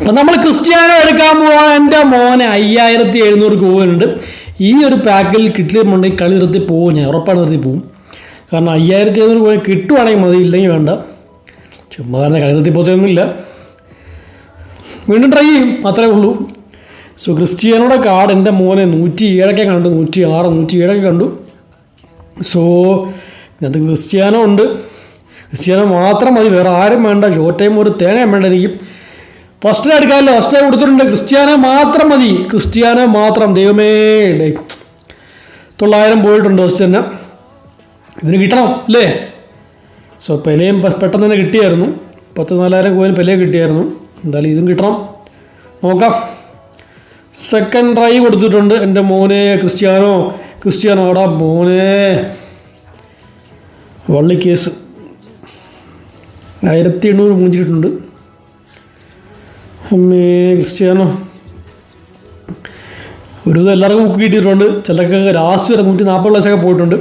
അപ്പം നമ്മൾ ക്രിസ്ത്യാനോ എടുക്കാൻ പോവാൻ എന്റെ മോനെ അയ്യായിരത്തി എഴുന്നൂറ് കോവിനുണ്ട് ഈ ഒരു പാക്കിൽ കിട്ടിയിട്ടുണ്ടെങ്കിൽ കളി നിർത്തി പോകും ഞാൻ ഉറപ്പാണ് നിർത്തി പോകും കാരണം അയ്യായിരത്തി എഴുന്നൂറ് കോയിൻ കിട്ടുവാണെങ്കിൽ മതി ഇല്ലെങ്കിൽ വേണ്ട. ചുമ്മാ തന്നെ കളി നിർത്തി പോകത്തൊന്നുമില്ല. വീണ്ടും ട്രൈ ചെയ്യും അത്രേ ഉള്ളൂ. സോ ക്രിസ്ത്യാനോടെ കാർഡ് എന്റെ മോനെ നൂറ്റി ഏഴൊക്കെ കണ്ടു നൂറ്റി ആറ് നൂറ്റി ഏഴൊക്കെ കണ്ടു. സോ അത് ക്രിസ്ത്യാനോ ഉണ്ട്. ക്രിസ്ത്യാനോ മാത്രം മതി വേറെ ആരും വേണ്ട. ഷോർട്ട് ടൈം ഒരു തേങ്ങ വേണ്ട എനിക്ക്. ഫസ്റ്റ് എടുക്കാമല്ലോ ഫസ്റ്റ് കൊടുത്തിട്ടുണ്ട്. ക്രിസ്ത്യാനോ മാത്രം മതി. ക്രിസ്ത്യാനോ മാത്രം. ദൈവമേ ഡേ. തൊള്ളായിരം പോയിട്ടുണ്ട് ഫസ്റ്റ് തന്നെ ഇതിന് കിട്ടണം അല്ലേ? സോ പെലയും പെട്ടെന്ന് തന്നെ കിട്ടിയായിരുന്നു. പത്ത് നാലായിരം കോയിൻ പെലയെ കിട്ടിയായിരുന്നു. എന്തായാലും ഇതും കിട്ടണം. നോക്കാം. സെക്കൻഡ് ട്രൈ കൊടുത്തിട്ടുണ്ട് എന്റെ മോനെ. ക്രിസ്ത്യാനോ ക്രിസ്ത്യാനോ അവിടെ മോനെ. കേസ് ആയിരത്തി എണ്ണൂറ് മൂഞ്ചിട്ടുണ്ട്. അമ്മേ ക്രിസ്ത്യാനോ ഒരു ദിവസം എല്ലാവർക്കും ബുക്ക് കിട്ടിയിട്ടുണ്ട്. ചിലർക്കൊക്കെ ലാസ്റ്റ് വരെ നൂറ്റി നാൽപ്പത് ലക്ഷമൊക്കെ പോയിട്ടുണ്ട്.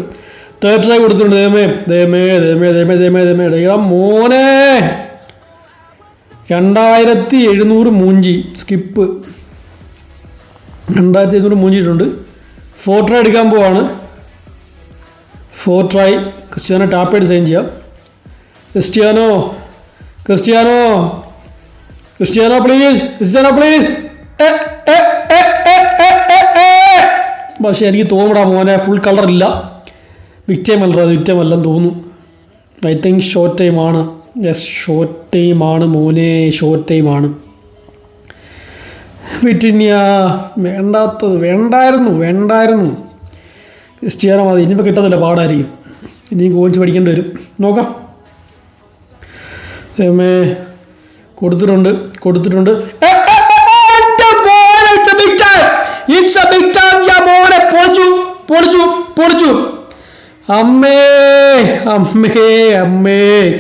തേർഡ് ട്രൈ കൊടുത്തിട്ടുണ്ട്. ദേമേ ദേമേ ദേമേ ദേമേ ദേമേ ദേമേ ഡേടാ മോനെ! രണ്ടായിരത്തി എഴുന്നൂറ് മൂഞ്ചി. സ്കിപ്പ് രണ്ടായിരത്തി എഴുന്നൂറ് മൂഞ്ചിയിട്ടുണ്ട് ഫോർ ട്രൈ എടുക്കാൻ പോവാണ്. ഫോർ ട്രൈ ക്രിസ്ത്യാനോ ടാപ്പ് ചെയ്ത് സൈൻ ചെയ്യാം. Cristiano Cristiano! Cristiano please Cristiano please പക്ഷേ എനിക്ക് തോന്നിടാ മോനെ ഫുൾ കളർ ഇല്ല. വിക്ടൈം അല്ല അത് വിക്ടൈം അല്ലെന്ന് തോന്നുന്നു. ഐ തിങ്ക് ഷോർട്ട് ടൈം ആണ്. യെസ് ഷോർട്ട് ടൈം ആണ് മോനെ ഷോർട്ട് ടൈം ആണ്. വിറ്റിന്യ വേണ്ടാത്തത് വേണ്ടായിരുന്നു വേണ്ടായിരുന്നു. ക്രിസ്ത്യാനോ അത് ഇനിയിപ്പോൾ കിട്ടത്തില്ല പാടായിരിക്കും. ഇനിയും കോഴിച്ച് പഠിക്കേണ്ടി വരും. നോക്കാം. ദൈവമേ കൊടുത്തിട്ടുണ്ട് കൊടുത്തിട്ടുണ്ട്. പൊളിച്ചു അമ്മേ അമ്മേ അമ്മേ.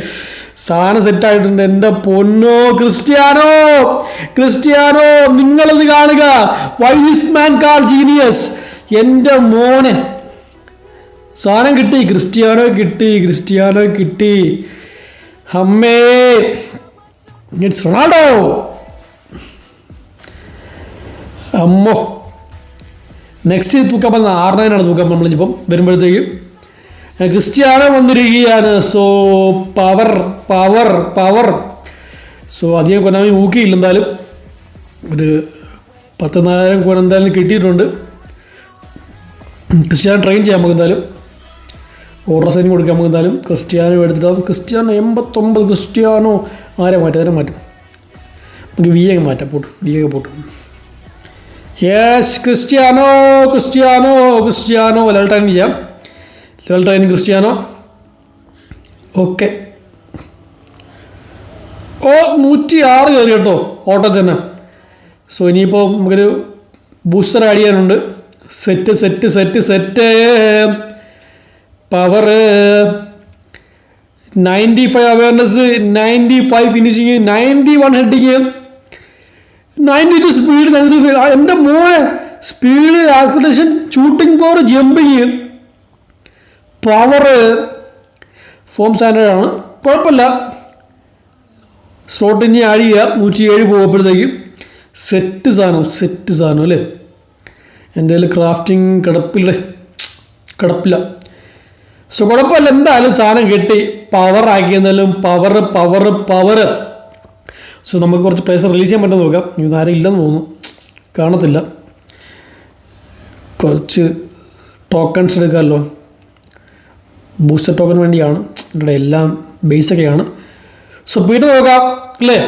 സാധനം സെറ്റായിട്ടുണ്ട് എന്റെ പൊന്നോ ക്രിസ്ത്യാനോ ക്രിസ്ത്യാനോ നിങ്ങളിത് കാണുക. വൈസ് മാൻ കാൾ ജീനിയസ് എന്റെ മോനെ. സാധനം കിട്ടി ക്രിസ്ത്യാനോ കിട്ടി ക്രിസ്ത്യാനോ കിട്ടി. അമ്മേ. ഇറ്റ്സ് റൊണാൾഡോ അമ്മോ. നെക്സ്റ്റ് തൂക്കം വന്ന ആറിനാണ് തൂക്കം നമ്മളിപ്പം വരുമ്പോഴത്തേക്കും. ക്രിസ്ത്യാനോ വന്നിരിക്കുകയാണ്. So power power power so അധികം കൊനാമി ഊക്കിയില്ല എന്തായാലും. ഒരു പത്ത് നാലായിരം എന്തായാലും കിട്ടിയിട്ടുണ്ട്. ക്രിസ്ത്യാനോ ട്രെയിൻ ചെയ്യാൻ നമുക്ക് എന്തായാലും. ഓർഡർ സൈൻ കൊടുക്കാൻ നമുക്ക് എന്തായാലും. ക്രിസ്ത്യാനോ എടുത്തിട്ട് ക്രിസ്ത്യാനോ എൺപത്തൊമ്പത് ക്രിസ്ത്യാനോ ആരെ മാറ്റും? അതിനെ മാറ്റും. നമുക്ക് വി ഒക്കെ മാറ്റാം. പോട്ട്. വി ഒക്കെ pot. Yes Cristiano Cristiano Cristiano. Level train ചെയ്യാം. Level train Cristiano. ഓക്കെ ഓ നൂറ്റി ആറ് കയറി കേട്ടോ. ഓട്ടോ തന്നെ. സോ ഇനിയിപ്പോൾ നമുക്കൊരു ബൂസ്റ്റർ ആഡ് ചെയ്യാനുണ്ട്. Set set set set power ninety five awareness ninety five finishing ninety one heading ninety two speed ninety എന്റെ മോനെ speed acceleration shooting power jumping power form standard ആണ്. കുഴപ്പമില്ല. സ്ലോട്ട് ഇനി add ചെയ്യുക. നൂറ്റി ഏഴ് പോകുമ്പോഴത്തേക്കും സെറ്റ് സാധനം സെറ്റ് സാധനം അല്ലേ? എന്റെ കയ്യിൽ ക്രാഫ്റ്റിംഗ് കിടപ്പില്ല. കിടപ്പില്ല. സോ കുഴപ്പമില്ല. എന്തായാലും സാധനം കിട്ടി. പവർ ആക്കിയെന്നാലും പവർ പവർ പവർ സോ നമുക്ക് കുറച്ച് പ്രൈസ് റിലീസ് ചെയ്യാൻ പറ്റുന്ന നോക്കാം. ഇത് ആരും ഇല്ലെന്ന് തോന്നുന്നു. കാണത്തില്ല. കുറച്ച് ടോക്കൺസ് എടുക്കാമല്ലോ. ബൂസ്റ്റർ ടോക്കൺ വേണ്ടിയാണ്. ഇവിടെ എല്ലാം ബേസൊക്കെയാണ് സോ വീട് നോക്കാം. അല്ലേ?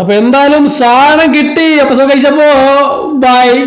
അപ്പോൾ എന്തായാലും സാധനം കിട്ടി. അപ്പോൾ കഴിച്ചപ്പോൾ ബൈ